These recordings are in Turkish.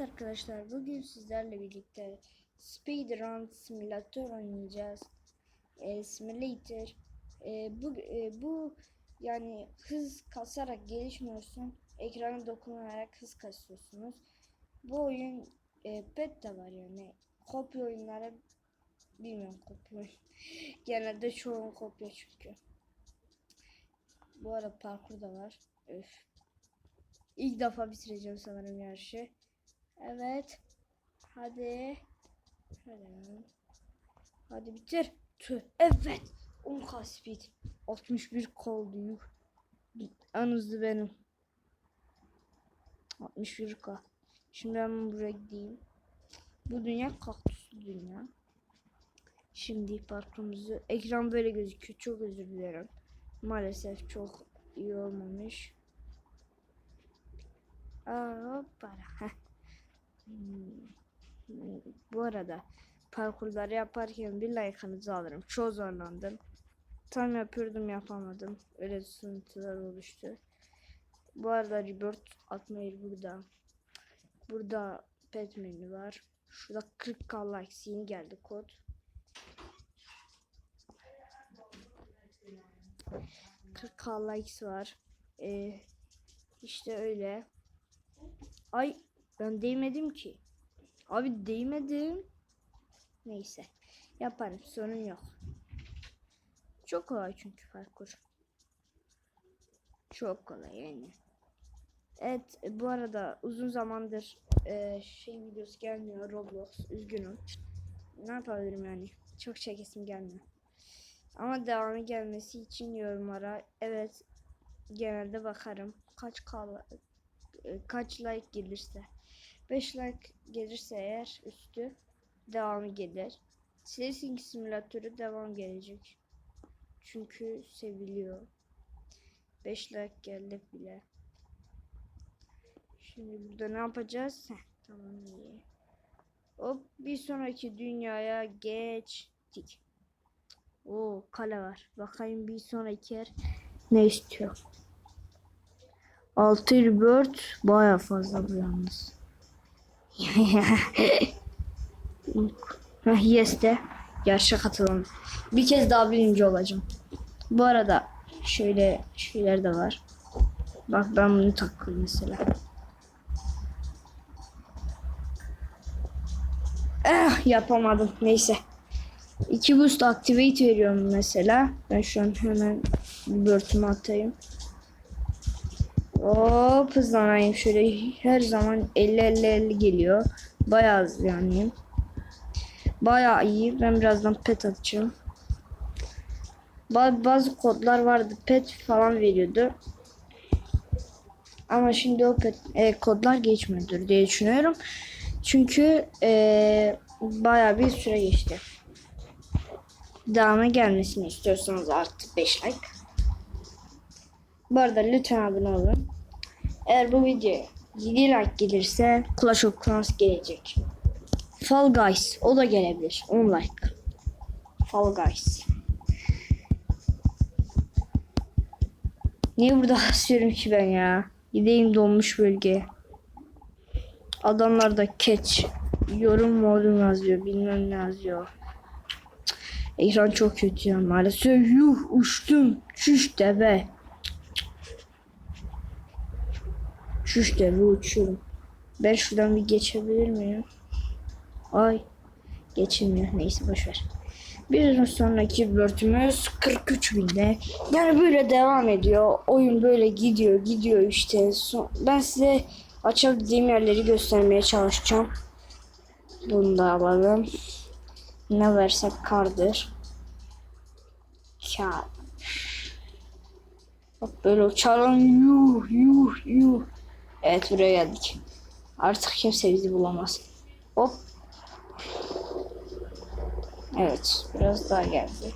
Evet arkadaşlar bugün sizlerle birlikte Speedrun Simulator oynayacağız. E, simulator. E, bu e, bu yani hız kasarak gelişmiyorsun. Ekrana dokunarak hız kasıyorsunuz. Bu oyun e, de var yani. Kopya oyunlara bilmiyorum kopya. Genelde çoğun kopya çünkü. Bu arada parkur da var. Öf. İlk defa bitireceğim sanırım yarışı. Evet. Hadi. Hadi. Hadi bitir. Tüh. Evet. 10k speed. 61 koldu. Yuh. En hızlı benim. 61k. Şimdi ben buraya gideyim. Bu dünya kaktüslü dünya. Şimdi parkurumuzu ekran böyle gözüküyor. Çok özür dilerim. Maalesef çok iyi olmamış. Aa, hoppala. Hmm. Bu arada parkurları yaparken bir like'ınızı alırım. Çok zorlandım. Tam yapıyordum yapamadım. Öyle sıkıntılar oluştu. Bu arada rebirth atmayı burada. Burada pet menü var. Şurada 40k likes yeni geldi kod. 40k likes var. Ee, işte öyle. Ay ben değmedim ki. Abi değmedim. Neyse. Yaparım sorun yok. Çok kolay çünkü parkur. Çok kolay yani. Evet bu arada uzun zamandır e, şey videosu gelmiyor Roblox. Üzgünüm. Ne yapabilirim yani? Çok çekesim gelmiyor. Ama devamı gelmesi için yorumlara evet genelde bakarım. Kaç kal kaç like gelirse 5 like gelirse eğer üstü devamı gelir. Racing simülatörü devam gelecek. Çünkü seviliyor. 5 like geldi bile. Şimdi burada ne yapacağız? Heh, tamam iyi. Hop bir sonraki dünyaya geçtik. Oo kale var. Bakayım bir sonraki yer ne istiyor. 6 bird baya fazla bu yalnız. Yes de yarışa katılın. Bir kez daha birinci olacağım. Bu arada şöyle şeyler de var. Bak ben bunu takıyorum mesela. Eh yapamadım. Neyse. İki boost activate veriyorum mesela. Ben şu an hemen börtümü atayım. Hop hızlanayım şöyle her zaman 50 50 50 geliyor. Bayağı yani. Bayağı iyi. Ben birazdan pet atacağım. Ba- Bazı kodlar vardı. Pet falan veriyordu. Ama şimdi o pet e, kodlar geçmiyordur diye düşünüyorum. Çünkü e, bayağı bir süre geçti. Devamı gelmesini istiyorsanız artı 5 like. Bu arada lütfen abone olun. Eğer bu video 7 like gelirse Clash of Clans gelecek. Fall Guys o da gelebilir. 10 like. Fall Guys. Niye burada hasıyorum ki ben ya? Gideyim donmuş bölge. Adamlar da catch. Yorum morum yazıyor. Bilmem ne yazıyor. Ekran çok kötü ya maalesef. Yuh uçtum. Çüş deve. Çüş deve uçuyorum. Ben şuradan bir geçebilir miyim? Ay. Geçilmiyor. Neyse boşver. Bir sonraki bölümümüz 43 binde. Yani böyle devam ediyor. Oyun böyle gidiyor gidiyor işte. Ben size açabildiğim yerleri göstermeye çalışacağım. Bunu da alalım. Ne versek kardır. Kar. Bak böyle uçalım. Yuh yuh yuh. Evet buraya geldik. Artık kimse bizi bulamaz. Hop. Evet biraz daha geldi.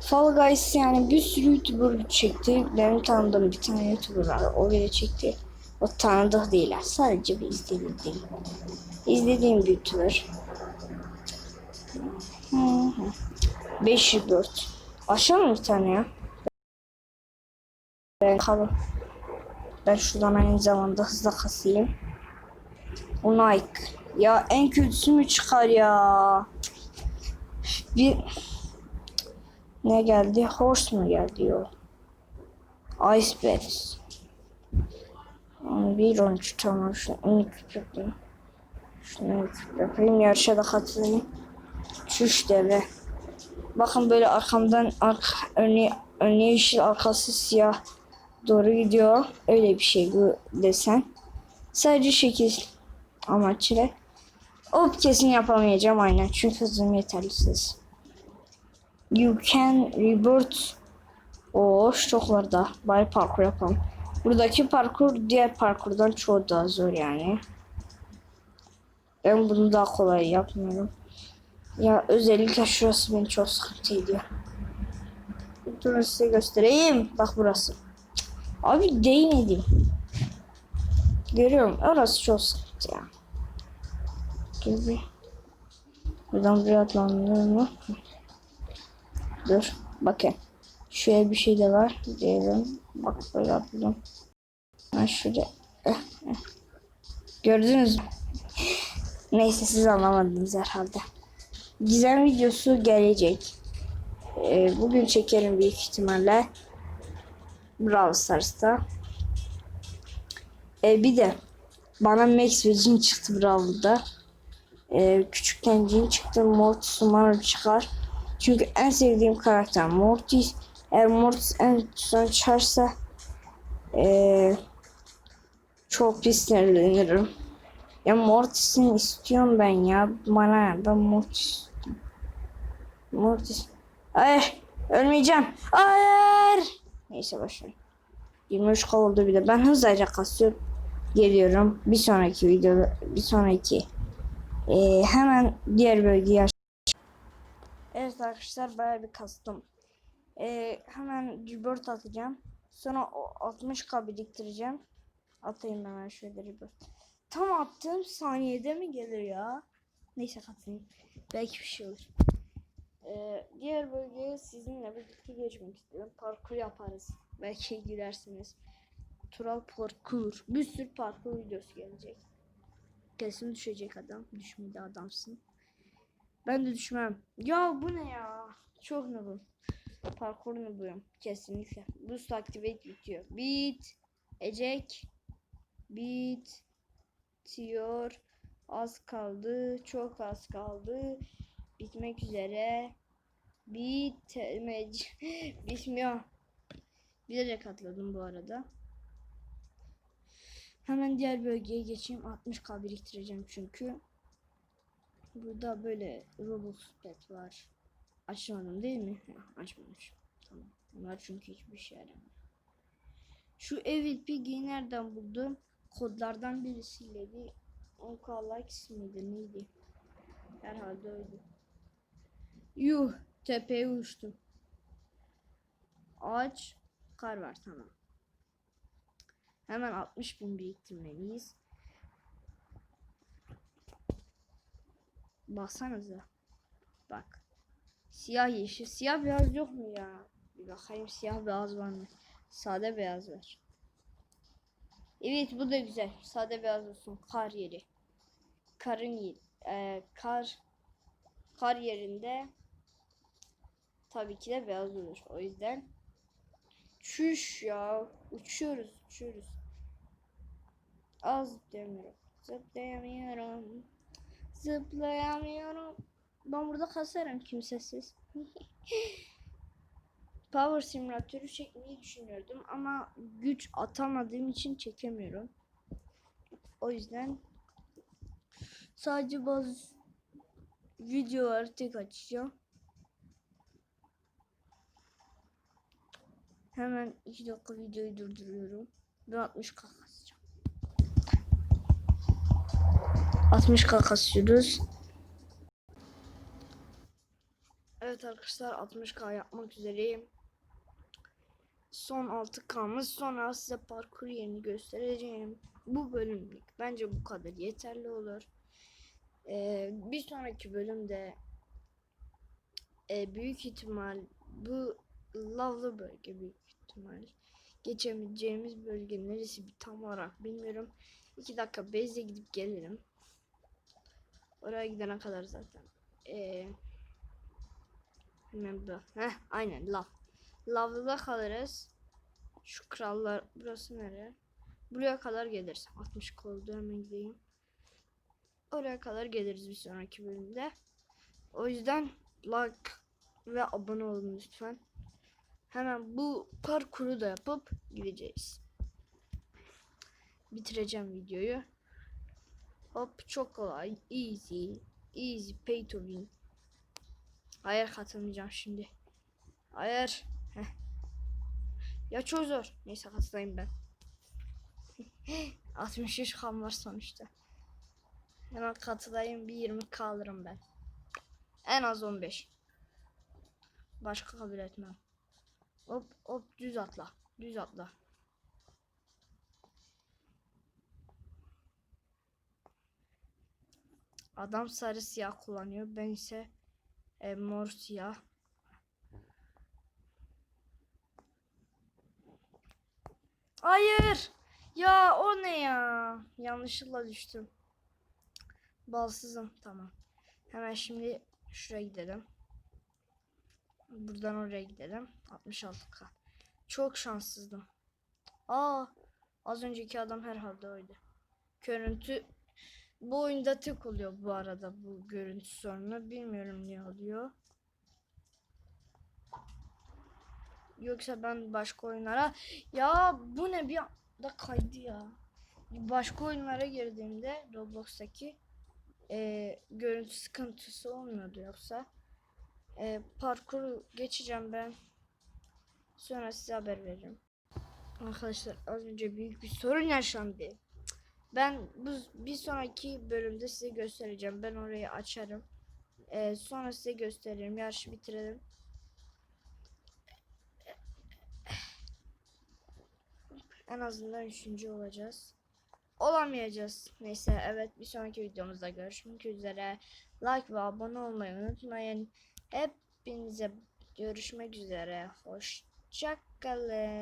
Fall Guys yani bir sürü YouTuber çekti. Benim tanıdığım bir tane YouTuber var. O bile çekti. O tanıdık değiller. Sadece bir izlediğim. İzlediğim bir YouTuber. Hı hı. 504. Aşağı mı bir tane ya? Ben kalın. Ben şuradan aynı zamanda hızla kasayım. O Nike. Ya en kötüsü mü çıkar ya? Bir ne geldi? Horse mu geldi yok. Icebergs. Bir 13 tamam şunu küçük yapayım. Şunu yapayım. Yarışa da katılayım. Çüş devre. Bakın böyle arkamdan arka, önü, önü yeşil arkası siyah doğru gidiyor. Öyle bir şey bu desen. Sadece şekil amaçlı. Hop kesin yapamayacağım aynen. Çünkü hızım yetersiz. You can reboot. O çok var da. Bari parkur yapalım. Buradaki parkur diğer parkurdan çok daha zor yani. Ben bunu daha kolay yapmıyorum. Ya özellikle şurası beni çok sıkıntı ediyor. Durun size göstereyim. Bak burası. Abi değmedim. Görüyorum. Orası çok sıkıntı ya. Bir. Buradan buraya atlanıyor mu? Dur. Bakın. Şöyle bir şey de var. Diyelim. Bak böyle atladım. Ha şurada. Eh, eh. Gördünüz mü? Neyse siz anlamadınız herhalde. Gizem videosu gelecek. Ee, bugün çekerim büyük ihtimalle. Brawl Stars'ta. Ee, bir de bana Max ve Jin çıktı Brawl'da. Ee, küçükken Jin çıktı. Mortis umarım çıkar. Çünkü en sevdiğim karakter Mortis. Eğer Mortis en son çıkarsa ee, çok pis sinirlenirim. Ya Mortis'in istiyorum ben ya. Bana ben Mortis. Mortis. Hayır. Ölmeyeceğim. Hayır. Neyse boşver. 23 kaldı bir de. Ben hızlıca kasıyorum. Geliyorum. Bir sonraki videoda. Bir sonraki. Ee, hemen diğer bölgeye Evet arkadaşlar bayağı bir kastım. Ee, hemen rebirth atacağım. Sonra o 60k biriktireceğim. Atayım hemen şöyle rebirth. Tam attığım saniyede mi gelir ya? Neyse katılayım. Belki bir şey olur. Ee, diğer bölgeye sizinle birlikte geçmek istiyorum. Parkur yaparız. Belki gülersiniz. Tural parkur. Bir sürü parkur videosu gelecek. Kesin düşecek adam. Düşmedi adamsın. Ben de düşmem. Ya bu ne ya? Çok noobum. Parkur noobuyum. Kesinlikle. Boost activate bitiyor. Bit. Ecek. Bit. Bitiyor. Az kaldı. Çok az kaldı. Bitmek üzere. Bitmec. Bitmiyor. Bilerek atladım bu arada. Hemen diğer bölgeye geçeyim. 60k biriktireceğim çünkü. Burada böyle Robux pet var. Açmadım değil mi? Heh, açmamışım. Tamam. Bunlar çünkü hiçbir şey yaramıyor. Şu Evil Piggy'yi nereden buldum? Kodlardan birisiyle bir 10k likes miydi neydi? Herhalde öyle. Yuh tepeye uçtum. Ağaç kar var tamam. Hemen 60 bin biriktirmeliyiz. Baksanıza. Bak. Siyah yeşil. Siyah beyaz yok mu ya? Bir bakayım siyah beyaz var mı? Sade beyaz var. Evet bu da güzel. Sade beyaz olsun. Kar yeri. Karın yeri. Ee, kar kar yerinde tabii ki de beyaz olur. O yüzden çüş ya. Uçuyoruz uçuyoruz. Az demiyorum. Zıplayamıyorum. Zıplayamıyorum. Ben burada kasarım kimsesiz. Power simülatörü çekmeyi düşünüyordum ama güç atamadığım için çekemiyorum. O yüzden sadece bazı videoları tek açacağım. Hemen 2 dakika videoyu durduruyorum. Ve 60 kasacağım. 60 kasıyoruz. Evet arkadaşlar 60k yapmak üzereyim. Son 6k'mız sonra size parkur yerini göstereceğim. Bu bölümlük bence bu kadar yeterli olur. Ee, bir sonraki bölümde e, büyük ihtimal bu lavlı bölge büyük ihtimal geçemeyeceğimiz bölge neresi bir tam olarak bilmiyorum. 2 dakika base'e gidip gelirim. Oraya gidene kadar zaten. Ee, hemen bu. Heh, aynen lav. Lavda kalırız. Şu krallar burası nere? Buraya kadar geliriz. 60 koldu hemen gideyim. Oraya kadar geliriz bir sonraki bölümde. O yüzden like ve abone olun lütfen. Hemen bu parkuru da yapıp gideceğiz. Bitireceğim videoyu. Hop çok kolay. Easy. Easy pay to win. Hayır katılmayacağım şimdi. Heh. Ya çok zor. Neyse katılayım ben. 63 kan var sonuçta. Hemen katılayım bir 20 kalırım ben. En az 15. Başka kabul etmem. Hop hop düz atla. Düz atla. Adam sarı siyah kullanıyor. Ben ise e, mor siyah. Hayır. Ya o ne ya? Yanlışlıkla düştüm. Balsızım. Tamam. Hemen şimdi şuraya gidelim. Buradan oraya gidelim. 66k. Çok şanssızdım. Aa, az önceki adam herhalde oydu. Görüntü bu oyunda tek oluyor bu arada bu görüntü sorunu. Bilmiyorum niye oluyor. Yoksa ben başka oyunlara ya bu ne bir anda kaydı ya. Başka oyunlara girdiğimde Roblox'taki e, görüntü sıkıntısı olmuyordu yoksa. E, parkuru geçeceğim ben. Sonra size haber veririm. Arkadaşlar az önce büyük bir sorun yaşandı. Ben bu bir sonraki bölümde size göstereceğim. Ben orayı açarım. E, sonra size gösteririm. Yarışı bitirelim. En azından üçüncü olacağız. Olamayacağız. Neyse evet bir sonraki videomuzda görüşmek üzere. Like ve abone olmayı unutmayın. Hepinize görüşmek üzere. Hoşçakalın.